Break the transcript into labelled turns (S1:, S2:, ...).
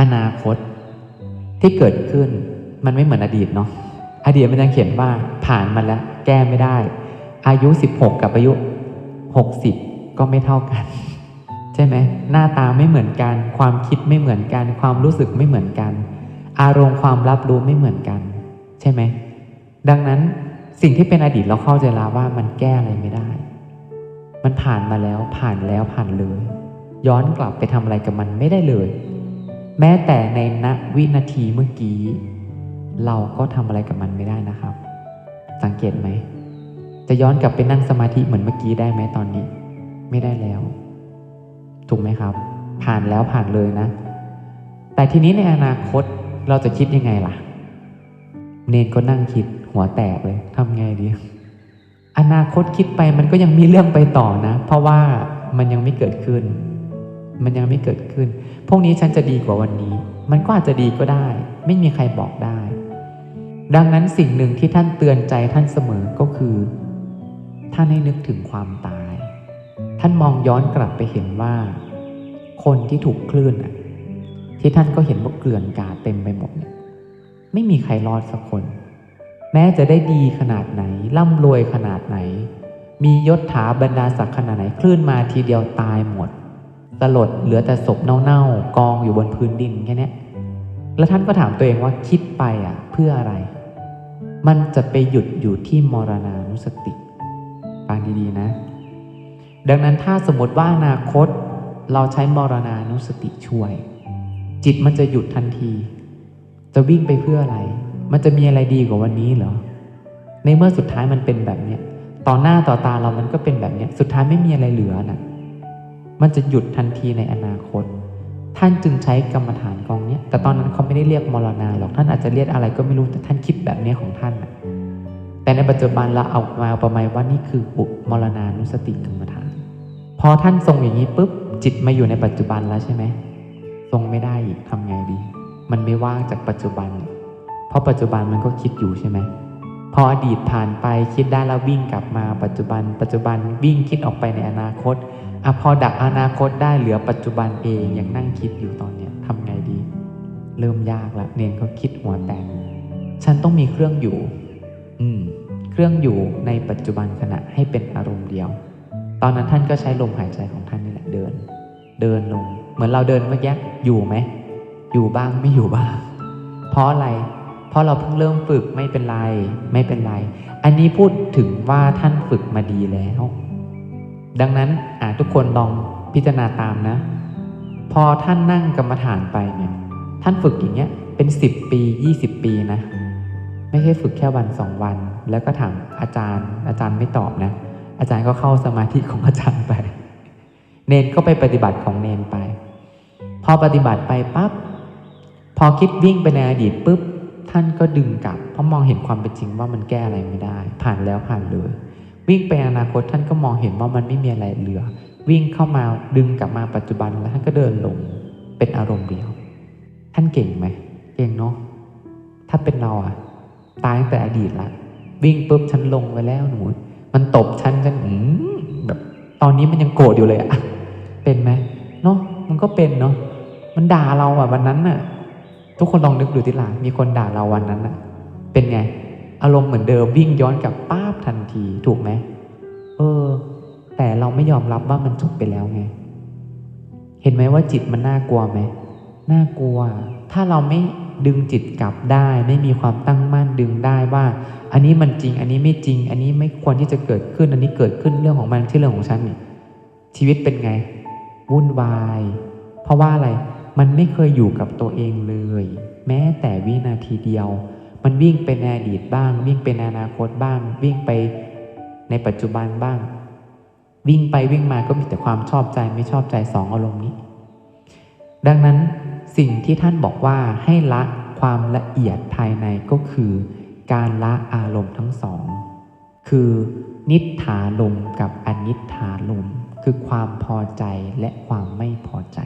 S1: อนาคตที่เกิดขึ้นมันไม่เหมือนอดีตเนาะอดีตมันยังเขียนว่าผ่านมาแล้วแก้ไม่ได้ อายุ 16 กับอายุ 60 ก็ไม่เท่ากัน ใช่ไหมหน้าตาไม่เหมือนกัน ความคิดไม่เหมือนกัน ความรู้สึกไม่เหมือนกัน อารมณ์ความรับรู้ไม่เหมือนกัน ใช่ไหมดังนั้นสิ่งที่เป็นอดีตเราเข้าใจแล้วว่ามันแก้อะไรไม่ได้ มันผ่านมาแล้วผ่านแล้วผ่านเลย ย้อนกลับไปทำอะไรกับมันไม่ได้เลย แม้แต่ในณวินาทีเมื่อกี้ เราก็ทำอะไรกับมันไม่ได้นะครับ สังเกตไหม จะย้อนกลับไปนั่งสมาธิเหมือนเมื่อกี้ได้ไหมตอนนี้ ไม่ได้แล้ว ถูกไหมครับ ผ่านแล้วผ่านเลยนะ แต่ทีนี้ในอนาคตเราจะคิดยังไงล่ะ เนนก็นั่งคิดหัวแตกเลยทำไงดี อนาคตคิดไปมันก็ยังมีเรื่องไปต่อนะ เพราะว่ามันยังไม่เกิดขึ้น มันยังไม่เกิดขึ้น พวกนี้ฉันจะดีกว่าวันนี้ มันก็อาจจะดีก็ได้ ไม่มีใครบอกได้ ดังนั้นสิ่งหนึ่งที่ท่านเตือนใจท่านเสมอก็คือ ท่านให้นึกถึงความตาย ท่านมองย้อนกลับไปเห็นว่า คนที่ถูกคลื่นอะที่ท่านก็เห็นว่าเกลื่อนกาเต็มไปหมดเนี่ยไม่มีใครรอดสักคน แม้จะได้ดีขนาดไหนร่ำรวยขนาดไหน มียศถาบรรดาศักดิ์ขนาดไหนคลื่นมาทีเดียวตายหมด สลดเหลือแต่ศพเน่าๆกองอยู่บนพื้นดินแค่นี้แล้วท่านก็ถามตัวเองว่าคิดไปอะเพื่ออะไร มันจะไปหยุดอยู่ที่มรณานุสติฟังดีๆนะ ดังนั้นถ้าสมมติว่าอนาคตเราใช้มรณานุสติช่วย จิตมันจะหยุดทันที จะวิ่งไปเพื่ออะไร มันจะมีอะไรดีกว่าวันนี้เหรอ ในเมื่อสุดท้ายมันเป็นแบบเนี้ยต่อหน้าต่อตาเรามันก็เป็นแบบเนี้ย สุดท้ายไม่มีอะไรเหลือน่ะ มันจะหยุดทันทีในอนาคต ท่านจึงใช้กรรมฐานกองนี้แต่ตอนนั้นเขาไม่ได้เรียกมรณาหรอกท่านอาจจะเรียกอะไรก็ไม่รู้แต่ท่านคิดแบบนี้ของท่านน่ะแต่ในปัจจุบันเราเอามาประมาณว่านี่คืออุมรณานุสติกรรมฐาน พอท่านทรงอย่างนี้ปุ๊บจิตมาอยู่ในปัจจุบันแล้วใช่ไหมทรงไม่ได้อีกทำไงดี มันไม่ว่างจากปัจจุบัน เพราะปัจจุบันมันก็คิดอยู่ใช่ไหมพออดีตผ่านไปคิดได้แล้ววิ่งกลับมาปัจจุบัน ปัจจุบันวิ่งคิดออกไปในอนาคต อะพอดักอนาคตได้เหลือปัจจุบันเองยังนั่งคิดอยู่ตอนเนี้ยทำไงดี เริ่มยากละเนนก็คิดหัวแตกฉันต้องมีเครื่องอยู่ อืม เครื่องอยู่ในปัจจุบันขณะให้เป็นอารมณ์เดียว ตอนนั้นท่านก็ใช้ลมหายใจของท่านนี่แหละเดิน เดินลง เหมือนเราเดินเมื่อกี้อยู่ไหมอยู่บ้างไม่อยู่บ้าง เพราะอะไร เพราะเราเพิ่งเริ่มฝึกไม่เป็นไร ไม่เป็นไร อันนี้พูดถึงว่าท่านฝึกมาดีแล้ว ดังนั้นอาทุกคนลองพิจารณาตามนะ พอท่านนั่งกรรมฐานไปเนี่ยท่านฝึกอย่างเงี้ยเป็นสิบปียี่สิบปีนะ ไม่ใช่ฝึกแค่วันสองวัน แล้วก็ถามอาจารย์ อาจารย์ไม่ตอบนะ อาจารย์ก็เข้าสมาธิของอาจารย์ไป เนนก็ไปปฏิบัติของเนนไป พอปฏิบัติไปปั๊บพอคิดวิ่งไปในอดีตปุ๊บท่านก็ดึงกลับเพราะมองเห็นความเป็นจริงว่ามันแก้อะไรไม่ได้ ผ่านแล้วผ่านเลย วิ่งไปอนาคตท่านก็มองเห็นว่ามันไม่มีอะไรเหลือ วิ่งเข้ามาดึงกลับมาปัจจุบันแล้วท่านก็เดินลงเป็นอารมณ์เดียว ท่านเก่งไหมเก่งเนาะถ้าเป็นเราอะตายตั้งแต่อดีตละวิ่งปุ๊บฉันลงไปแล้วหนูมันตบฉันฉันอืมแบบตอนนี้มันยังโกรธอยู่เลยอะเป็นไหมเนาะมันก็เป็นเนาะมันด่าเราอะวันนั้นน่ะทุกคนลองนึกดูทีหลังมีคนด่าเราวันนั้นน่ะเป็นไง อารมณ์เหมือนเดิมวิ่งย้อนกลับป้าบทันทีถูกไหมเออ แต่เราไม่ยอมรับว่ามันจบไปแล้วไง เห็นไหมว่าจิตมันน่ากลัวไหมน่ากลัว ถ้าเราไม่ดึงจิตกลับได้ ไม่มีความตั้งมั่นดึงได้ว่า อันนี้มันจริง อันนี้ไม่จริง อันนี้ไม่ควรที่จะเกิดขึ้น อันนี้เกิดขึ้นเรื่องของมันที่เรื่องของฉันนี่ชีวิตเป็นไง วุ่นวาย เพราะว่าอะไร มันไม่เคยอยู่กับตัวเองเลย แม้แต่วินาทีเดียว มันวิ่งไปในอดีตบ้าง วิ่งไปในอนาคตบ้าง วิ่งไปในปัจจุบันบ้าง วิ่งไปวิ่งมาก็มีแต่ความชอบใจไม่ชอบใจสองอารมณ์นี้ ดังนั้นสิ่งที่ท่านบอกว่าให้ละความละเอียดภายในก็คือ การละอารมณ์ทั้งสอง คือนิทธาลมกับอนิทธาลมคือความพอใจและความไม่พอใจ